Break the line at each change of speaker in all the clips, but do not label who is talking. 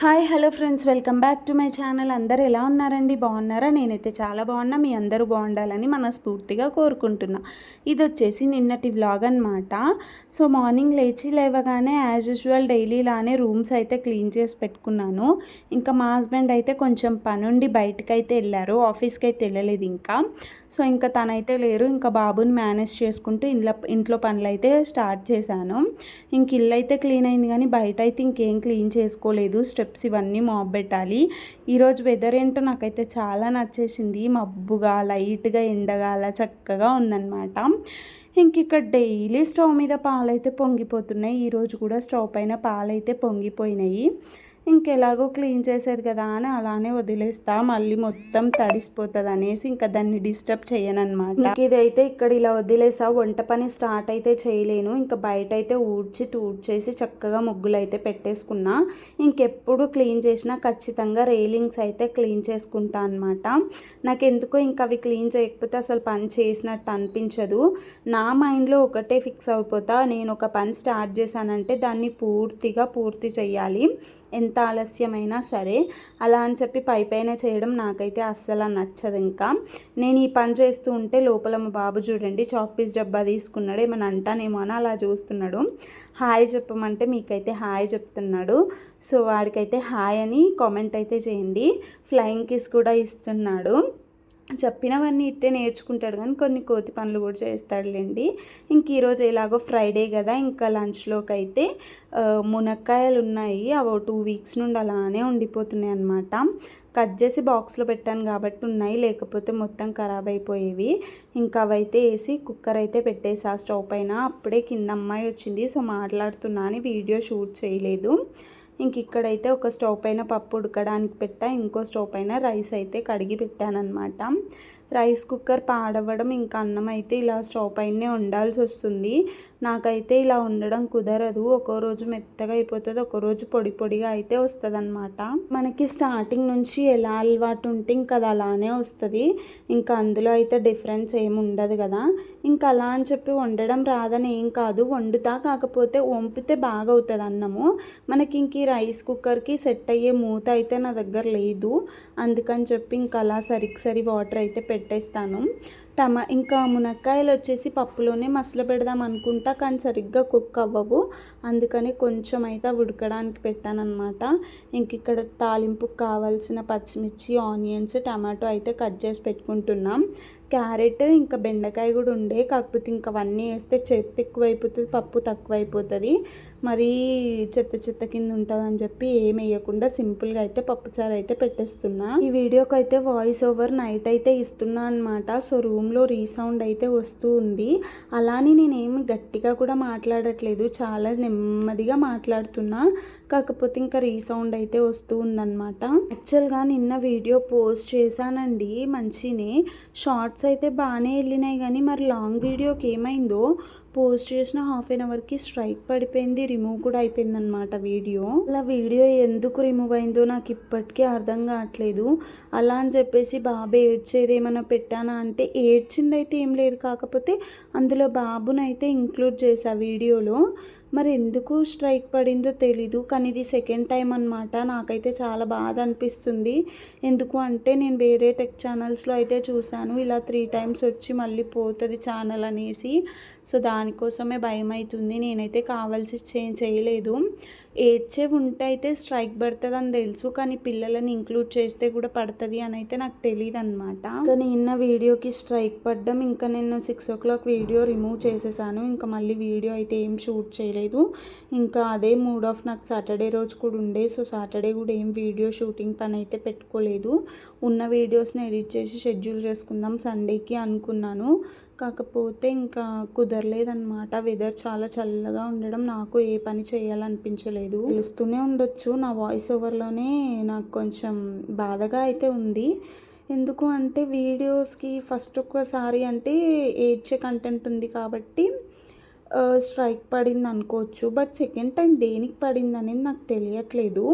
Hi hello friends. Welcome back to my channel. అందరు ఎలా ఉన్నారండి? బాగున్నారా? నేనైతే చాలా బాగున్నా. మీ అందరూ బాగుండాలని మనస్ఫూర్తిగా కోరుకుంటున్నా. ఇది వచ్చేసి నిన్నటి వ్లాగ్ అనమాట సో మార్నింగ్ లేచి లేవగానే యాజ్ యూజువల్ డైలీ లానే రూమ్స్ అయితే క్లీన్ చేసి పెట్టుకున్నాను. ఇంకా మా హస్బెండ్ అయితే కొంచెం పనుండి బయటకు అయితే వెళ్ళారు. ఆఫీస్కి అయితే వెళ్ళలేదు ఇంకా. సో ఇంకా తనైతే లేరు. ఇంకా బాబుని మేనేజ్ చేసుకుంటూ ఇంట్లో ఇంట్లో పనులు అయితే స్టార్ట్ చేశాను. ఇంక ఇల్లు అయితే క్లీన్ అయింది కానీ బయట అయితే ఇంకేం క్లీన్ చేసుకోలేదు. స్టెప్ స్టెప్స్ ఇవన్నీ మాప్ పెట్టాలి. ఈరోజు వెదర్ ఏంటో నాకైతే చాలా నచ్చేసింది. మబ్బుగా లైట్గా ఎండగా అలా చక్కగా ఉందన్నమాట. ఇంక ఇక్కడ డైలీ స్టవ్ మీద పాలైతే పొంగిపోతున్నాయి. ఈరోజు కూడా స్టవ్ పైన పాలైతే పొంగిపోయినాయి. ఇంకెలాగో క్లీన్ చేసేది కదా అని అలానే వదిలేస్తా మళ్ళీ మొత్తం తడిసిపోతుంది అనేసి ఇంకా దాన్ని డిస్టర్బ్ చేయను అనమాట ఇదైతే ఇక్కడ ఇలా వదిలేసా వంట పని స్టార్ట్ అయితే చేయలేను ఇంకా బయట అయితే ఊడ్చి తూడ్చేసి చక్కగా ముగ్గులు అయితే పెట్టేసుకున్నా ఇంకెప్పుడు క్లీన్ చేసినా ఖచ్చితంగా రైలింగ్స్ అయితే క్లీన్ చేసుకుంటా అనమాట నాకు ఎందుకో ఇంకా అవి క్లీన్ చేయకపోతే అసలు పని చేసినట్టు అనిపించదు. నా మైండ్లో ఒకటే ఫిక్స్ అయిపోతా నేను ఒక పని స్టార్ట్ చేశానంటే దాన్ని పూర్తిగా పూర్తి చేయాలి. ఎంత ఆలస్యమైనా సరే అలా అని చెప్పి పై పైన చేయడం నాకైతే అస్సలు నచ్చదు ఇంకా నేను ఈ పని చేస్తూ ఉంటే లోపల మా బాబు చూడండి చాపీస్ డబ్బా తీసుకున్నాడు ఏమైనా అంటానేమో అని అలా చూస్తున్నాడు. హాయ్ చెప్పమంటే మీకైతే హాయ్ చెప్తున్నాడు. సో వాడికైతే హాయ్ అని కామెంట్ అయితే చేయండి. ఫ్లయింగ్ కిస్ కూడా ఇస్తున్నాడు. చెప్పినవన్నీ ఇట్టే నేర్చుకుంటాడు కానీ కొన్ని కోతి పనులు కూడా చేస్తాడులేండి. ఇంక ఈరోజు ఎలాగో ఫ్రైడే కదా ఇంకా లంచ్లోకి అయితే మునక్కాయలు ఉన్నాయి అవి టూ వీక్స్ నుండి అలానే ఉండిపోతున్నాయి అనమాట కట్ చేసి బాక్స్లో పెట్టాను కాబట్టి ఉన్నాయి లేకపోతే మొత్తం ఖరాబ్ అయిపోయేవి. ఇంకా అవైతే వేసి కుక్కర్ అయితే పెట్టేసి. ఆ స్టవ్ పైన అప్పుడే కింద అమ్మాయి వచ్చింది సో మాట్లాడుతున్నా అని వీడియో షూట్ చేయలేదు. ఇంక ఇక్కడైతే ఒక స్టవ్ పైన పప్పు ఉడకడానికి పెట్టా. ఇంకో స్టవ్ పైన రైస్ అయితే కడిగి పెట్టానమాట రైస్ కుక్కర్ పాడవడం ఇంకా అన్నం అయితే ఇలా స్టవ్ పైనే ఉండాల్సి వస్తుంది. నాకైతే ఇలా ఉండడం కుదరదు. ఒక్కో రోజు మెత్తగా అయిపోతుంది ఒక్కో రోజు పొడి పొడిగా అయితే వస్తుంది అనమాట మనకి స్టార్టింగ్ నుంచి ఎలా అలవాటు ఉంటే ఇంకా అది అలానే వస్తుంది. ఇంకా అందులో అయితే డిఫరెన్స్ ఏమి ఉండదు కదా. ఇంకా అలా అని చెప్పి వండడం రాదని ఏం కాదు. వండుతా కాకపోతే వంపితే బాగా అవుతుంది అన్నము. మనకి ఇంక ఈ రైస్ కుక్కర్కి సెట్ అయ్యే మూత అయితే నా దగ్గర లేదు. అందుకని చెప్పి ఇంకా అలా సరికి సరి వాటర్ అయితే పెట్టేస్తాను. టమా ఇంకా మునక్కాయలు వచ్చేసి పప్పులోనే మసలు పెడదాం అనుకుంటా కానీ సరిగ్గా కుక్ అవ్వవు. అందుకని కొంచెం అయితే ఉడకడానికి పెట్టానమాట ఇంక ఇక్కడ తాలింపుకు కావాల్సిన పచ్చిమిర్చి ఆనియన్స్ టమాటో అయితే కట్ చేసి పెట్టుకుంటున్నాం. క్యారెట్ ఇంకా బెండకాయ కూడా ఉండే. కాకపోతే ఇంకా అవన్నీ వేస్తే చెత్త ఎక్కువైపోతుంది పప్పు తక్కువైపోతుంది. మరీ చెత్త చెత్త కింద ఉంటుంది అని చెప్పి ఏం వేయకుండా సింపుల్గా అయితే పప్పుచారు అయితే పెట్టేస్తున్నా. ఈ వీడియోకి అయితే వాయిస్ ఓవర్ నైట్ అయితే ఇస్తున్నా అనమాట సో రూమ్ రూమ్లో రీసౌండ్ అయితే వస్తూ ఉంది. అలానే నేనేమి గట్టిగా కూడా మాట్లాడట్లేదు. చాలా నెమ్మదిగా మాట్లాడుతున్నా. కాకపోతే ఇంకా రీసౌండ్ అయితే వస్తూ ఉందన్నమాట. యాక్చువల్గా నిన్న వీడియో పోస్ట్ చేశానండి. మంచినే. షార్ట్స్ అయితే బాగానే వెళ్ళినాయి కానీ మరి లాంగ్ వీడియోకి ఏమైందో పోస్ట్ చేసిన హాఫ్ అన్ అవర్కి స్ట్రైక్ పడిపోయింది రిమూవ్ కూడా అయిపోయింది అనమాట వీడియో. అలా వీడియో ఎందుకు రిమూవ్ అయిందో నాకు ఇప్పటికీ అర్థం కావట్లేదు. అలా అని చెప్పేసి బాబు ఏడ్చేది ఏమైనా పెట్టానా అంటే ఏడ్చింది అయితే ఏం లేదు. కాకపోతే అందులో బాబునైతే ఇంక్లూడ్ చేసా వీడియోలో. మరి ఎందుకు స్ట్రైక్ పడిందో తెలీదు కానీ ఇది సెకండ్ టైం అనమాట నాకైతే చాలా బాధ అనిపిస్తుంది. ఎందుకు అంటే నేను వేరే టెక్ ఛానల్స్లో అయితే చూశాను. ఇలా త్రీ టైమ్స్ వచ్చి మళ్ళీ పోతుంది ఛానల్ అనేసి. సో దానికోసమే భయం అవుతుంది నేనైతే కావాల్సి చేంజ్ చేయలేదు. ఏడ్చే ఉంటే అయితే స్ట్రైక్ పడుతుంది అని తెలుసు కానీ పిల్లలని ఇంక్లూడ్ చేస్తే కూడా పడుతుంది అని అయితే నాకు తెలియదు అనమాట ఇంకా నిన్న వీడియోకి స్ట్రైక్ పడ్డం ఇంకా నేను six o'clock video remove చేసేసాను ఇంకా మళ్ళీ వీడియో అయితే ఏం షూట్ చేయలేదు. ఇంకా అదే మూడ్ ఆఫ్ నాకు సాటర్డే రోజు కూడా ఉండే సో సాటర్డే కూడా ఏం వీడియో షూటింగ్ పని అయితే పెట్టుకోలేదు. ఉన్న వీడియోస్ని ఎడిట్ చేసి షెడ్యూల్ చేసుకుందాం సండేకి అనుకున్నాను. కాకపోతే ఇంకా కుదరలేదన్నమాట. వెదర్ చాలా చల్లగా ఉండడం నాకు ఏ పని చేయాలనిపించలేదు. తెలుస్తూనే ఉండొచ్చు నా వాయిస్ ఓవర్లోనే నాకు కొంచెం బాధగా అయితే ఉంది. ఎందుకు అంటే వీడియోస్కి ఫస్ట్ ఒక్కసారి అంటే ఏడ్చే కంటెంట్ ఉంది కాబట్టి స్ట్రైక్ పడింది అనుకోవచ్చు. బట్ సెకండ్ టైం దేనికి పడింది అనేది నాకు తెలియట్లేదు.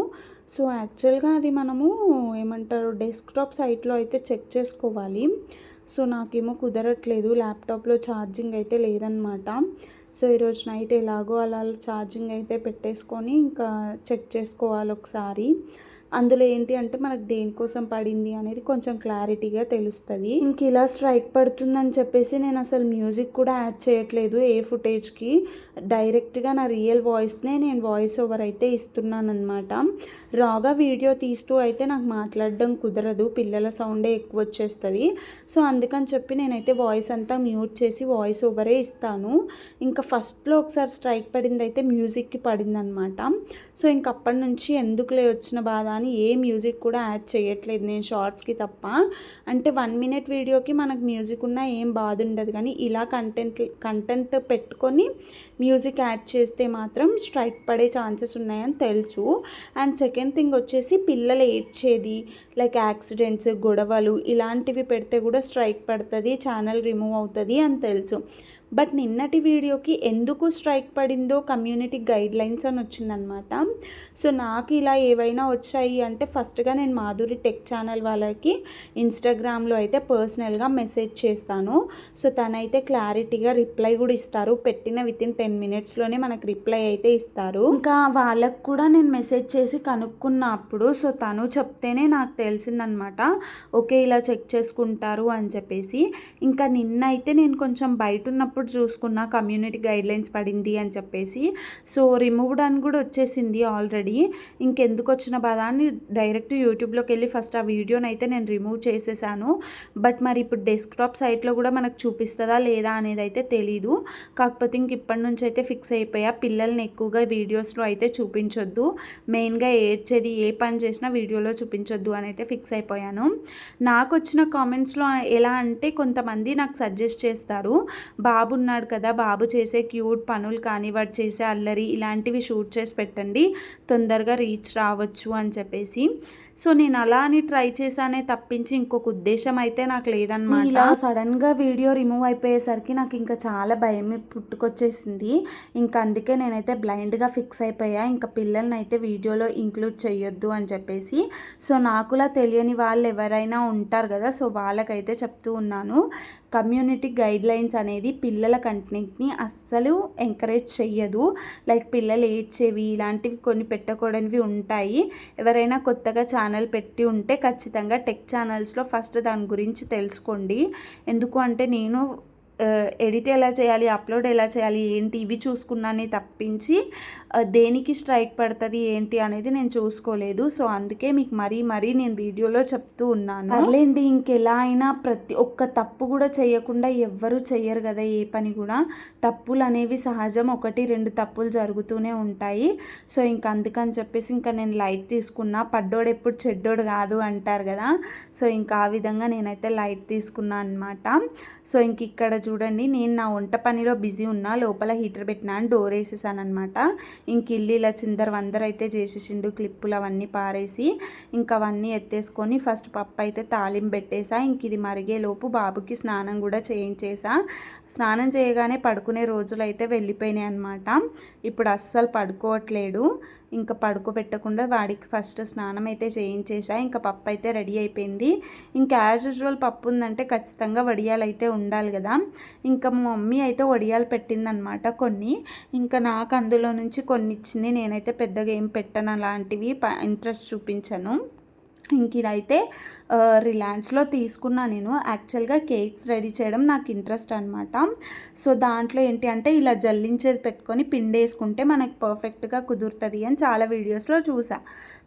సో యాక్చువల్గా అది మనము ఏమంటారు డెస్క్టాప్ సైట్లో అయితే చెక్ చేసుకోవాలి. సో నాకేమో కుదరట్లేదు. ల్యాప్టాప్లో ఛార్జింగ్ అయితే లేదనమాట సో ఈరోజు నైట్ ఎలాగో అలా ఛార్జింగ్ అయితే పెట్టేసుకొని ఇంకా చెక్ చేసుకోవాలి ఒకసారి. అందులో ఏంటి అంటే మనకు దేనికోసం పడింది అనేది కొంచెం క్లారిటీగా తెలుస్తుంది. ఇంక ఇలా స్ట్రైక్ పడుతుందని చెప్పేసి నేను అసలు మ్యూజిక్ కూడా యాడ్ చేయట్లేదు ఏ ఫుటేజ్కి డైరెక్ట్గా నా రియల్ వాయిస్నే నేను వాయిస్ ఓవర్ అయితే ఇస్తున్నాను అనమాట రాగా వీడియో తీస్తూ అయితే నాకు మాట్లాడడం కుదరదు పిల్లల సౌండే ఎక్కువ వచ్చేస్తుంది. సో అందుకని చెప్పి నేనైతే వాయిస్ అంతా మ్యూట్ చేసి వాయిస్ ఓవరే ఇస్తాను. ఇంకా ఫస్ట్లో ఒకసారి స్ట్రైక్ పడింది అయితే మ్యూజిక్కి పడింది అనమాట సో ఇంకప్పటి నుంచి ఎందుకులే వచ్చిన బాధ అని ఏ మ్యూజిక్ కూడా యాడ్ చేయట్లేదు నేను షార్ట్స్కి తప్ప. అంటే వన్ మినిట్ వీడియోకి మనకు మ్యూజిక్ ఉన్నా ఏం బాధ ఉండదు. కానీ ఇలా కంటెంట్ కంటెంట్ పెట్టుకొని మ్యూజిక్ యాడ్ చేస్తే మాత్రం స్ట్రైక్ పడే ఛాన్సెస్ ఉన్నాయని తెలుసు. అండ్ సెకండ్ థింగ్ వచ్చేసి పిల్లలు ఏడ్చేది లైక్ యాక్సిడెంట్స్ గొడవలు ఇలాంటివి పెడితే కూడా స్ట్రైక్ పడుతుంది ఛానల్ రిమూవ్ అవుతుంది అని తెలుసు. బట్ నిన్నటి వీడియోకి ఎందుకు స్ట్రైక్ పడిందో కమ్యూనిటీ గైడ్లైన్స్ అని వచ్చిందనమాట సో నాకు ఇలా ఏవైనా వచ్చాయి అంటే ఫస్ట్గా నేను మాధురి టెక్ ఛానల్ వాళ్ళకి ఇన్స్టాగ్రామ్లో అయితే పర్సనల్గా మెసేజ్ చేస్తాను. సో తనైతే క్లారిటీగా రిప్లై కూడా ఇస్తారు. పెట్టిన విత్ ఇన్ టెన్ మినిట్స్లోనే మనకు రిప్లై అయితే ఇస్తారు. ఇంకా వాళ్ళకు కూడా నేను మెసేజ్ చేసి కనుక్కున్నప్పుడు సో తను చెప్తేనే నాకు తెలిసిందనమాట ఓకే ఇలా చెక్ చేసుకుంటారు అని చెప్పేసి. ఇంకా నిన్న అయితే నేను కొంచెం బయట ఉన్నప్పుడు చూసుకున్న కమ్యూనిటీ గైడ్లైన్స్ పడింది అని చెప్పేసి. సో రిమూవ్డ్ అని కూడా వచ్చేసింది ఆల్రెడీ ఇంకెందుకు వచ్చిన బాధ అని డైరెక్ట్ యూట్యూబ్లోకి వెళ్ళి ఫస్ట్ ఆ వీడియోని అయితే నేను రిమూవ్ చేసేసాను. బట్ మరి ఇప్పుడు డెస్క్టాప్ సైట్లో కూడా మనకు చూపిస్తుందా లేదా అనేది అయితే తెలీదు. కాకపోతే ఇంక ఇప్పటి నుంచి అయితే ఫిక్స్ అయిపోయా. పిల్లల్ని ఎక్కువగా వీడియోస్లో అయితే చూపించొద్దు. మెయిన్గా ఏడ్చేది ఏ పని చేసినా వీడియోలో చూపించొద్దు అని అయితే ఫిక్స్ అయిపోయాను. నాకు వచ్చిన కామెంట్స్లో ఎలా అంటే కొంతమంది నాకు సజెస్ట్ చేస్తారు బాబు ఉన్నాడు కదా బాబు చేసే క్యూట్ పనులు కానీ వాడు చేసే అల్లరి ఇలాంటివి షూట్ చేసి పెట్టండి తొందరగా రీచ్ రావచ్చు అని చెప్పేసి. సో నేను అలా అని ట్రై చేశానే తప్పించి ఇంకొక ఉద్దేశం అయితే నాకు లేదనమాట ఇలా సడన్గా వీడియో రిమూవ్ అయిపోయేసరికి నాకు ఇంకా చాలా భయం పుట్టుకొచ్చేసింది. ఇంకా అందుకే నేనైతే బ్లైండ్గా ఫిక్స్ అయిపోయా. ఇంకా పిల్లల్ని అయితే వీడియోలో ఇంక్లూడ్ చేయొద్దు అని చెప్పేసి. సో నాకులా తెలియని వాళ్ళు ఎవరైనా ఉంటారు కదా సో వాళ్ళకైతే చెప్తూ ఉన్నాను. కమ్యూనిటీ గైడ్ లైన్స్ అనేది పిల్లల కంటెంట్ని అస్సలు ఎంకరేజ్ చెయ్యదు. లైక్ పిల్లలు ఏడ్చేవి ఇలాంటివి కొన్ని పెట్టకూడనివి ఉంటాయి. ఎవరైనా కొత్తగా ఛానల్ ఛానల్ పెట్టి ఉంటే ఖచ్చితంగా టెక్ ఛానల్స్లో ఫస్ట్ దాని గురించి తెలుసుకోండి. ఎందుకు అంటే నేను ఎడిట్ ఎలా చేయాలి అప్లోడ్ ఎలా చేయాలి ఏంటి ఇవి చూసుకున్నానే తప్పించి దేనికి స్ట్రైక్ పడుతుంది ఏంటి అనేది నేను చూసుకోలేదు. సో అందుకే మీకు మరీ మరీ నేను వీడియోలో చెప్తూ ఉన్నాను. అర్లేండి ఇంకెలా అయినా ప్రతి ఒక్క తప్పు కూడా చేయకుండా ఎవ్వరూ చెయ్యరు కదా ఏ పని కూడా. తప్పులు అనేవి సహజం. ఒకటి రెండు తప్పులు జరుగుతూనే ఉంటాయి. సో ఇంక అందుకని చెప్పేసి ఇంకా నేను లైట్ తీసుకున్నా. పడ్డోడు ఎప్పుడు చెడ్డోడు కాదు అంటారు కదా. సో ఇంకా ఆ విధంగా నేనైతే లైట్ తీసుకున్నా అనమాట సో ఇంక ఇక్కడ చూడండి నేను నా వంట పనిలో బిజీ ఉన్నా లోపల హీటర్ పెట్టినాను డోర్ వేసేసాను అనమాట ఇంక ఇల్లు ఇలా చిందర చేసేసిండు. క్లిప్పులు అవన్నీ పారేసి ఇంకా అవన్నీ ఎత్తేసుకొని ఫస్ట్ పప్పు అయితే తాలింపు పెట్టేసా. ఇంక ఇది మరిగేలోపు బాబుకి స్నానం కూడా చేయించేసా. స్నానం చేయగానే పడుకునే రోజులు అయితే వెళ్ళిపోయినాయి అనమాట ఇప్పుడు అస్సలు పడుకోవట్లేడు. ఇంకా పడుకోబెట్టకుండా వాడికి ఫస్ట్ స్నానం అయితే చేయించేసా ఇంకా పప్పు అయితే రెడీ అయిపోయింది. ఇంకా యాజ్ యూజువల్ పప్పు ఉందంటే ఖచ్చితంగా వడియాలు అయితే ఉండాలి కదా. ఇంకా మా మమ్మీ అయితే వడియాలు పెట్టిందనమాట కొన్ని. ఇంకా నాకు అందులో నుంచి కొన్ని ఇచ్చింది నేనైతే పెద్దగా ఏం పెట్టను అలాంటివి ఇంట్రెస్ట్ చూపించను. ఇంక ఇదైతే రిలయన్స్లో తీసుకున్నా నేను. యాక్చువల్గా కేక్స్ రెడీ చేయడం నాకు ఇంట్రెస్ట్ అనమాట సో దాంట్లో ఏంటి అంటే ఇలా జల్లించేది పెట్టుకొని పిండి వేసుకుంటే మనకి పర్ఫెక్ట్గా కుదురుతుంది అని చాలా వీడియోస్లో చూసా.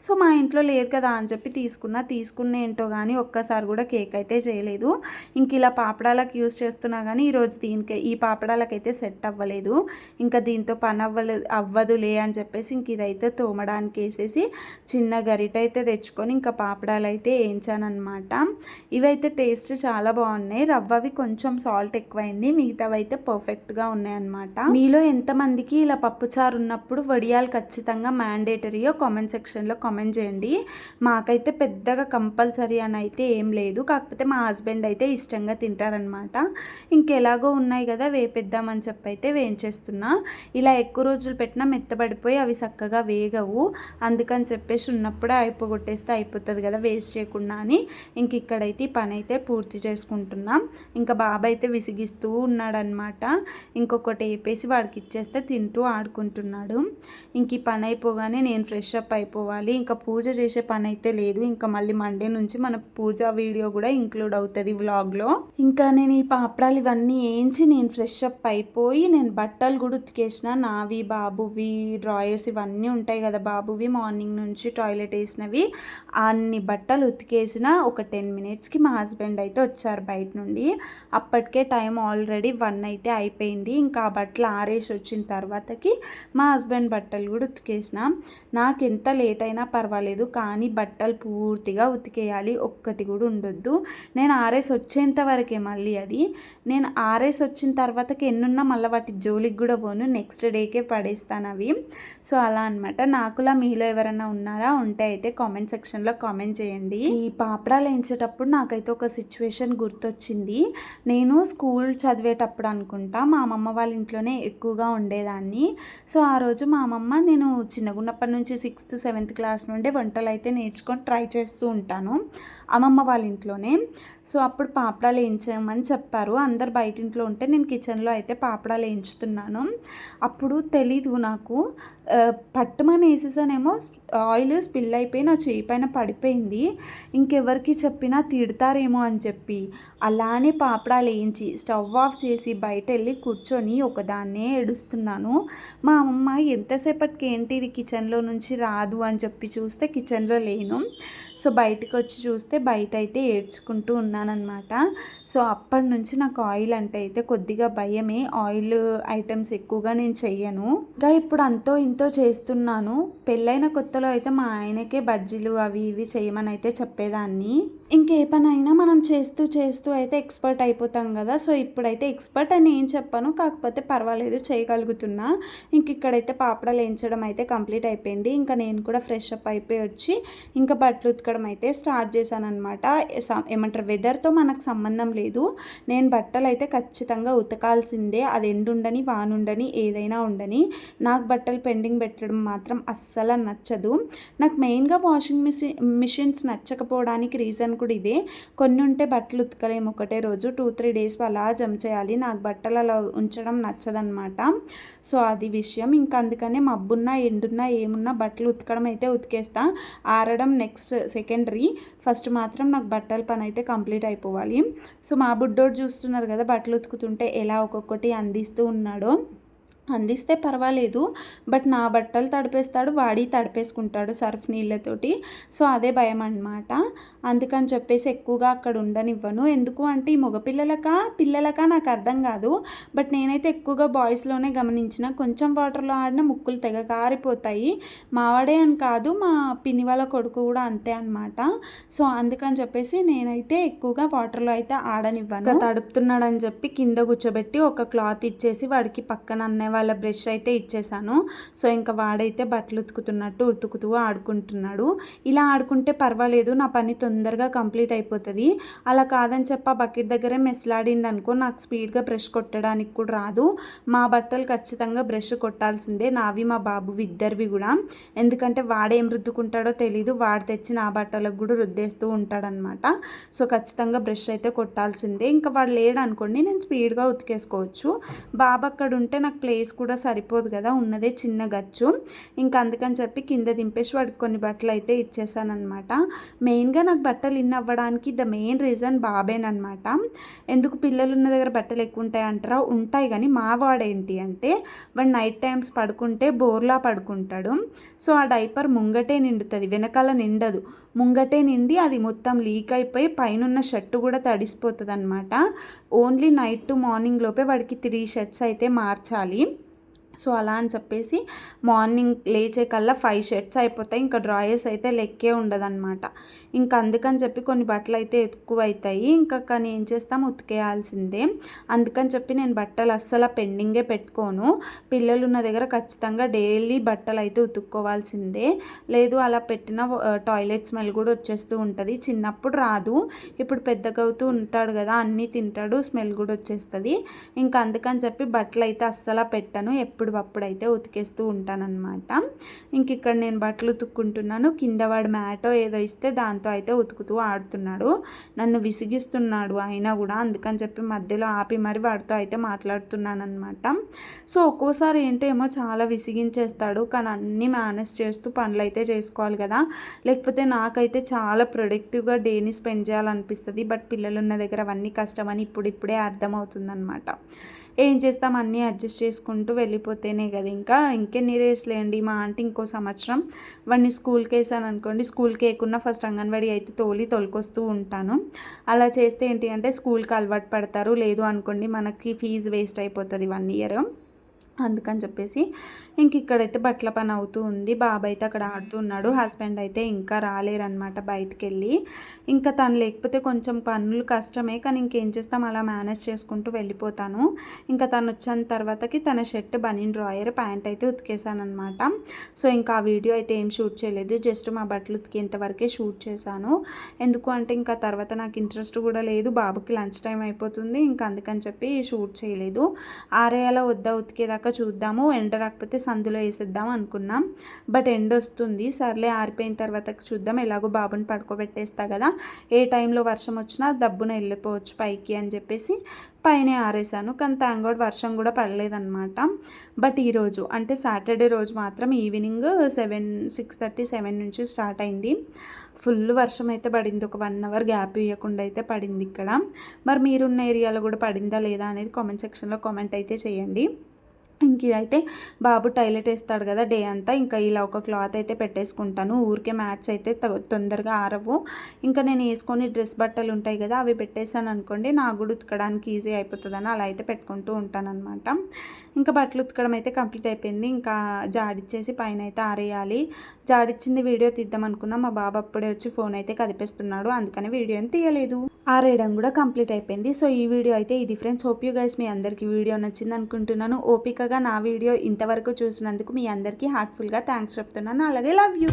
సో మా ఇంట్లో లేదు కదా అని చెప్పి తీసుకున్నా. తీసుకున్న ఏంటో కానీ ఒక్కసారి కూడా కేక్ అయితే చేయలేదు. ఇంక ఇలా పాపడాలకు యూస్ చేస్తున్నా కానీ ఈరోజు దీనికి ఈ పాపడాలకైతే సెట్ అవ్వలేదు. ఇంకా దీంతో పని అవ్వలేదు అవ్వదులే అని చెప్పేసి ఇంక ఇదైతే తోమడానికి వేసేసి చిన్న గరిట అయితే తెచ్చుకొని ఇంకా పాపడాలు అయితే వేయించాను అనమాట ఇవైతే టేస్ట్ చాలా బాగున్నాయి. రవ్వవి కొంచెం సాల్ట్ ఎక్కువైంది. మిగతావి అయితే పర్ఫెక్ట్గా ఉన్నాయన్నమాట. మీలో ఎంతమందికి ఇలా పప్పుచారు ఉన్నప్పుడు వడియాలు ఖచ్చితంగా మ్యాండేటరీయో కామెంట్ సెక్షన్లో కామెంట్ చేయండి. మాకైతే పెద్దగా కంపల్సరీ అని అయితే ఏం లేదు. కాకపోతే మా హస్బెండ్ అయితే ఇష్టంగా తింటారనమాట ఇంకెలాగో ఉన్నాయి కదా వేపేద్దామని చెప్పి అయితే వేయించేస్తున్నా. ఇలా ఎక్కువ రోజులు పెట్టినా మెత్తబడిపోయి అవి చక్కగా వేగవు. అందుకని చెప్పేసి ఉన్నప్పుడే అయిపోగొట్టేస్తే అయిపోతుంది కదా వేస్ట్ చేయకుండా అని. ఇంక ఇక్కడైతే పని అయితే పూర్తి చేసుకుంటున్నాం. ఇంకా బాబాయ్ అయితే విసిగిస్తూ ఉన్నాడనమాట ఇంకొకటి వేపేసి వాడికి ఇచ్చేస్తే తింటూ ఆడుకుంటున్నాడు. ఇంక ఈ పని అయిపోగానే నేను ఫ్రెష్ అప్ అయిపోవాలి. ఇంకా పూజ చేసే పని అయితే లేదు. ఇంకా మళ్ళీ మండే నుంచి మన పూజ వీడియో కూడా ఇంక్లూడ్ అవుతుంది వ్లాగ్లో. ఇంకా నేను ఈ పాపడాలు ఇవన్నీ వేయించి నేను ఫ్రెష్ అప్ అయిపోయి నేను బట్టలు కూడా ఉతికేసిన నావి బాబువి డ్రాయర్స్ ఇవన్నీ ఉంటాయి కదా బాబువి మార్నింగ్ నుంచి టాయిలెట్ వేసినవి అన్ని బట్టలు ఉతికేసిన ఒక టెన్ మినిట్స్కి మా హస్బెండ్ అయితే వచ్చారు బయట నుండి. అప్పటికే టైం ఆల్రెడీ వన్ అయితే అయిపోయింది. ఇంకా ఆ బట్టలు ఆరేసి వచ్చిన తర్వాతకి మా హస్బెండ్ బట్టలు కూడా ఉతికేసిన. నాకు ఎంత లేట్ అయినా పర్వాలేదు కానీ బట్టలు పూర్తిగా ఉతికేయాలి ఒక్కటి కూడా ఉండొద్దు. నేను ఆరేసి వచ్చేంత వరకే మళ్ళీ అది. నేను ఆరేసి వచ్చిన తర్వాతకి ఎన్నున్నా మళ్ళీ వాటి జోలికి కూడా పోను. నెక్స్ట్ డేకే పడేస్తాను అవి. సో అలా అనమాట నాకులా మీలో ఎవరైనా ఉన్నారా? ఉంటే అయితే కామెంట్ సెక్షన్లో కామెంట్ చేయండి. ఈ పాప పాపడాలు వేయించేటప్పుడు నాకైతే ఒక సిచ్యువేషన్ గుర్తొచ్చింది. నేను స్కూల్ చదివేటప్పుడు అనుకుంటా మా అమ్మమ్మ వాళ్ళ ఇంట్లోనే ఎక్కువగా ఉండేదాన్ని. సో ఆ రోజు మా అమ్మమ్మ నేను చిన్నగున్నప్పటి నుంచి సిక్స్త్ సెవెంత్ క్లాస్ నుండే వంటలు అయితే నేర్చుకొని ట్రై చేస్తూ ఉంటాను. అమ్మమ్మ వాళ్ళ ఇంట్లోనే. సో అప్పుడు పాపడాలు వేయించమని చెప్పారు. అందరు బయట ఇంట్లో ఉంటే నేను కిచెన్లో అయితే పాపడాలు వేయించుతున్నాను. అప్పుడు తెలీదు నాకు. పట్టుమని వేసేసానేమో ఆయిల్ స్పిల్ అయిపోయి నా చేయి పైన పడిపోయింది. ఇంకెవరికి చెప్పినా తిడతారేమో అని చెప్పి అలానే పాపడాలు వేయించి స్టవ్ ఆఫ్ చేసి బయట వెళ్ళి కూర్చొని ఒకదాన్నే ఏడుస్తున్నాను. మా అమ్మ ఎంతసేపటికి ఏంటి ఇది కిచెన్లో నుంచి రాదు అని చెప్పి చూస్తే కిచెన్లో లేను. సో బయటకు వచ్చి చూస్తే బయట అయితే ఏడ్చుకుంటూ ఉన్నానన్నమాట. సో అప్పటి నుంచి నాకు ఆయిల్ అంటే అయితే కొద్దిగా భయమే. ఆయిల్ ఐటమ్స్ ఎక్కువగా నేను చెయ్యను. ఇంకా ఇప్పుడు అంతో ఇంతో చేస్తున్నాను. పెళ్ళైన కొత్తలో అయితే మా ఆయనకే బజ్జీలు అవి ఇవి చేయమని అయితే చెప్పేదాన్ని. ఇంకే పనైనా మనం చేస్తూ చేస్తూ అయితే ఎక్స్పర్ట్ అయిపోతాం కదా. సో ఇప్పుడైతే ఎక్స్పర్ట్ అని ఏం చెప్పాను. కాకపోతే పర్వాలేదు చేయగలుగుతున్నా. ఇంక ఇక్కడైతే పాపడాలు వేయించడం అయితే కంప్లీట్ అయిపోయింది. ఇంకా నేను కూడా ఫ్రెష్ అప్ అయిపోయి వచ్చి ఇంకా బట్టలు ఉతకడం అయితే స్టార్ట్ చేశాను ఏమంటారు వెదర్తో మనకు సంబంధం లేదు. నేను బట్టలు అయితే ఖచ్చితంగా ఉతకాల్సిందే. అది ఎండుండని వానుండని ఏదైనా ఉండని. నాకు బట్టలు పెండింగ్ పెట్టడం మాత్రం అస్సలు నచ్చదు. నాకు మెయిన్గా వాషింగ్ మిషన్ మిషన్స్ నచ్చకపోవడానికి రీజన్ కూడా ఇదే. కొన్ని ఉంటే బట్టలు ఉతకలేము. ఒకటే రోజు టూ త్రీ డేస్ అలా జమ చేయాలి. నాకు బట్టలు అలా ఉంచడం నచ్చదనమాట సో అది విషయం. ఇంకా అందుకనే మబ్బున్నా ఎండున్నా ఏమున్నా బట్టలు ఉతకడం అయితే ఉతికేస్తా. ఆరడం నెక్స్ట్ సెకండరీ. ఫస్ట్ మాత్రం నాకు బట్టల పని అయితే కంప్లీట్ అయిపోవాలి. సో మా బుడ్డోడు చూస్తున్నారు కదా బట్టలు ఉతుకుతుంటే ఎలా ఒక్కొక్కటి అందిస్తూ ఉన్నాడో. అందిస్తే పర్వాలేదు బట్ నా బట్టలు తడిపేస్తాడు వాడి తడిపేసుకుంటాడు సర్ఫ్ నీళ్ళతోటి. సో అదే భయం అన్నమాట. అందుకని చెప్పేసి ఎక్కువగా అక్కడ ఉండనివ్వను. ఎందుకు అంటే ఈ మగపిల్లలకా పిల్లలకా నాకు అర్థం కాదు. బట్ నేనైతే ఎక్కువగా బాయ్స్లోనే గమనించిన కొంచెం వాటర్లో ఆడిన ముక్కులు తెగ కారిపోతాయి. మావాడే అని కాదు మా పిన్ని వాళ్ళ కొడుకు కూడా అంతే అనమాట సో అందుకని చెప్పేసి నేనైతే ఎక్కువగా వాటర్లో అయితే ఆడనివ్వను. తడుపుతున్నాడని చెప్పి కింద కూర్చోబెట్టి ఒక క్లాత్ ఇచ్చేసి వాడికి పక్కన అన్నయ్య వాళ్ళ బ్రష్ అయితే ఇచ్చేసాను. సో ఇంకా వాడైతే బట్టలు ఉతుకుతున్నట్టు ఉతుకుతూ ఆడుకుంటున్నాడు. ఇలా ఆడుకుంటే పర్వాలేదు నా పని తొందరగా కంప్లీట్ అయిపోతుంది. అలా కాదని చెప్ప బకెట్ దగ్గరే మెస్లాడింది అనుకో నాకు స్పీడ్గా బ్రష్ కొట్టడానికి కూడా రాదు. మా బట్టలు ఖచ్చితంగా బ్రష్ కొట్టాల్సిందే. నావి మా బాబు ఇద్దరివి కూడా. ఎందుకంటే వాడేం రుద్దుకుంటాడో తెలీదు. వాడు తెచ్చి నా బట్టలకు కూడా రుద్దేస్తూ ఉంటాడనమాట. సో ఖచ్చితంగా బ్రష్ అయితే కొట్టాల్సిందే. ఇంకా వాడు లేడు అనుకోండి నేను స్పీడ్గా ఉతికేసుకోవచ్చు. బాబు అక్కడ ఉంటే నాకు ప్లేస్ కూడా సరిపోదు కదా ఉన్నదే చిన్న గచ్చు. ఇంకా అందుకని చెప్పి కింద దింపేసి వాడికి కొన్ని బట్టలు అయితే ఇచ్చేసానమాట మెయిన్గా నాకు బట్టలు ఇన్ అవ్వడానికి ద మెయిన్ రీజన్ బాబేనమాట ఎందుకు పిల్లలు ఉన్న దగ్గర బట్టలు ఎక్కువ ఉంటాయి అంటారా? ఉంటాయి కానీ మా వాడేంటి అంటే వాడు నైట్ టైమ్స్ పడుకుంటే బోర్లా పడుకుంటాడు. సో ఆ డైపర్ ముంగటే నిండుతుంది వెనకాల నిండదు. ముంగటే నిండి అది మొత్తం లీక్ అయిపోయి పైన షర్ట్ కూడా తడిసిపోతుంది అనమాట ఓన్లీ నైట్ టు మార్నింగ్ లోపే వాడికి త్రీ షర్ట్స్ అయితే మార్చాలి. సో అలా అని చెప్పేసి మార్నింగ్ లేచే కల్లా ఫైవ్ షర్ట్స్ అయిపోతాయి. ఇంకా డ్రాయర్స్ అయితే లెక్కే ఉండదన్నమాట. ఇంకా అందుకని చెప్పి కొన్ని బట్టలు అయితే ఎక్కువ అవుతాయి ఇంకా కానీ ఏం చేస్తాం? ఉతికేయాల్సిందే. అందుకని చెప్పి నేను బట్టలు అస్సలు పెండింగే పెట్టుకోను. పిల్లలు ఉన్న దగ్గర ఖచ్చితంగా డైలీ బట్టలు అయితే ఉతుక్కోవాల్సిందే. లేదు అలా పెట్టిన టాయిలెట్ స్మెల్ కూడా వచ్చేస్తూ ఉంటుంది. చిన్నప్పుడు రాదు. ఇప్పుడు పెద్దగా అవుతూ ఉంటాడు కదా అన్నీ తింటాడు స్మెల్ కూడా వచ్చేస్తుంది. ఇంకా అందుకని చెప్పి బట్టలు అయితే అస్సలు పెట్టను. ఎప్పుడు అప్పుడైతే ఉతికేస్తూ ఉంటానన్నమాట. ఇంక ఇక్కడ నేను బట్టలు ఉతుక్కుంటున్నాను. కింద వాడు మ్యాటో ఏదో ఇస్తే దాంతో అయితే ఉతుకుతూ ఆడుతున్నాడు. నన్ను విసిగిస్తున్నాడు అయినా కూడా. అందుకని చెప్పి మధ్యలో ఆపి మరి వాడితో అయితే మాట్లాడుతున్నాను అనమాట సో ఒక్కోసారి ఏంటో ఏమో చాలా విసిగించేస్తాడు. కానీ అన్నీ మేనేజ్ చేస్తూ పనులు అయితే చేసుకోవాలి కదా. లేకపోతే నాకైతే చాలా ప్రొడక్టివ్గా డేని స్పెండ్ చేయాలనిపిస్తుంది. బట్ పిల్లలు ఉన్న దగ్గర అవన్నీ కష్టమని ఇప్పుడు ఇప్పుడే అర్థమవుతుందన్నమాట. ఏం చేస్తాం? అన్నీ అడ్జస్ట్ చేసుకుంటూ వెళ్ళిపోతేనే కదా. ఇంకా ఇంకెన్ని రేస్లేండి మా ఆంటీ ఇంకో సంవత్సరం వాడిని స్కూల్కి వేసాను అనుకోండి. స్కూల్కి వేయకుండా ఫస్ట్ అంగన్వాడీ అయితే తోలి తొలికొస్తూ ఉంటాను. అలా చేస్తే ఏంటి అంటే స్కూల్కి అలవాటు పడతారు. లేదు అనుకోండి మనకి ఫీజు వేస్ట్ అయిపోతుంది వన్ ఇయర్. అందుకని చెప్పేసి ఇంక ఇక్కడైతే బట్టల పని అవుతూ ఉంది. బాబు అయితే అక్కడ ఆడుతున్నాడు హస్బెండ్ అయితే ఇంకా రాలేరనమాట బయటికి వెళ్ళి ఇంకా తను లేకపోతే కొంచెం పనులు కష్టమే కానీ ఇంకేం చేస్తాం? అలా మేనేజ్ చేసుకుంటూ వెళ్ళిపోతాను. ఇంకా తను వచ్చిన తర్వాతకి తన షర్ట్ బనీన్ డ్రాయర్ ప్యాంట్ అయితే ఉతికేసాను అనమాట సో ఇంకా ఆ వీడియో అయితే ఏం షూట్ చేయలేదు. జస్ట్ మా బట్టలు ఉతికేంత వరకే షూట్ చేశాను. ఎందుకు అంటే ఇంకా తర్వాత నాకు ఇంట్రెస్ట్ కూడా లేదు. బాబుకి లంచ్ టైం అయిపోతుంది. ఇంకా అందుకని చెప్పి షూట్ చేయలేదు. ఆరేయాల వద్ద ఉతికేదాకా చూద్దాము. ఎండ రాకపోతే సందులో వేసేద్దాం అనుకున్నాం. బట్ ఎండ వస్తుంది. సర్లే ఆరిపోయిన తర్వాత చూద్దాం. ఎలాగో బాబుని పడుకోబెట్టేస్తా కదా. ఏ టైంలో వర్షం వచ్చినా దబ్బున వెళ్ళిపోవచ్చు పైకి అని చెప్పేసి పైన ఆరేసాను కానీ థ్యాంక్ వర్షం కూడా పడలేదన్నమాట. బట్ ఈరోజు అంటే సాటర్డే రోజు మాత్రం evening seven six thirty seven నుంచి స్టార్ట్ అయింది. ఫుల్ వర్షం అయితే పడింది. ఒక వన్ అవర్ గ్యాప్ ఇవ్వకుండా అయితే పడింది ఇక్కడ. మరి మీరున్న ఏరియాలో కూడా పడిందా లేదా అనేది కామెంట్ సెక్షన్లో కామెంట్ అయితే చేయండి. ఇంక ఇదైతే బాబు టైలెట్ వేస్తాడు కదా డే అంతా. ఇంకా ఇలా ఒక క్లాత్ అయితే పెట్టేసుకుంటాను. ఊరికే మ్యాట్స్ అయితే తొందరగా ఆరవు. ఇంకా నేను వేసుకొని డ్రెస్ బట్టలు ఉంటాయి కదా అవి పెట్టేశాను అనుకోండి నాకు కూడా ఉతకడానికి ఈజీ అయిపోతుందని అలా అయితే పెట్టుకుంటూ ఉంటాను అనమాట ఇంకా బట్టలు ఉతకడం అయితే కంప్లీట్ అయిపోయింది. ఇంకా జాడిచ్చేసి పైన అయితే ఆరేయాలి. జాడిచ్చింది వీడియో తీద్దాం అనుకున్నా. మా బాబు అప్పుడే వచ్చి ఫోన్ అయితే కదిపిస్తున్నాడు. అందుకని వీడియో ఏం తీయలేదు. ఆరేయడం కూడా కంప్లీట్ అయిపోయింది. సో ఈ వీడియో అయితే ఇది ఫ్రెండ్స్ హోప్ యూ గైస్ మీ అందరికీ వీడియో నచ్చింది అనుకుంటున్నాను. ఓపిక ఓపికగా నా వీడియో ఇంతవరకు చూసినందుకు మీ అందరికీ హార్ట్ఫుల్గా థ్యాంక్స్ చెప్తున్నాను. అలాగే లవ్ యూ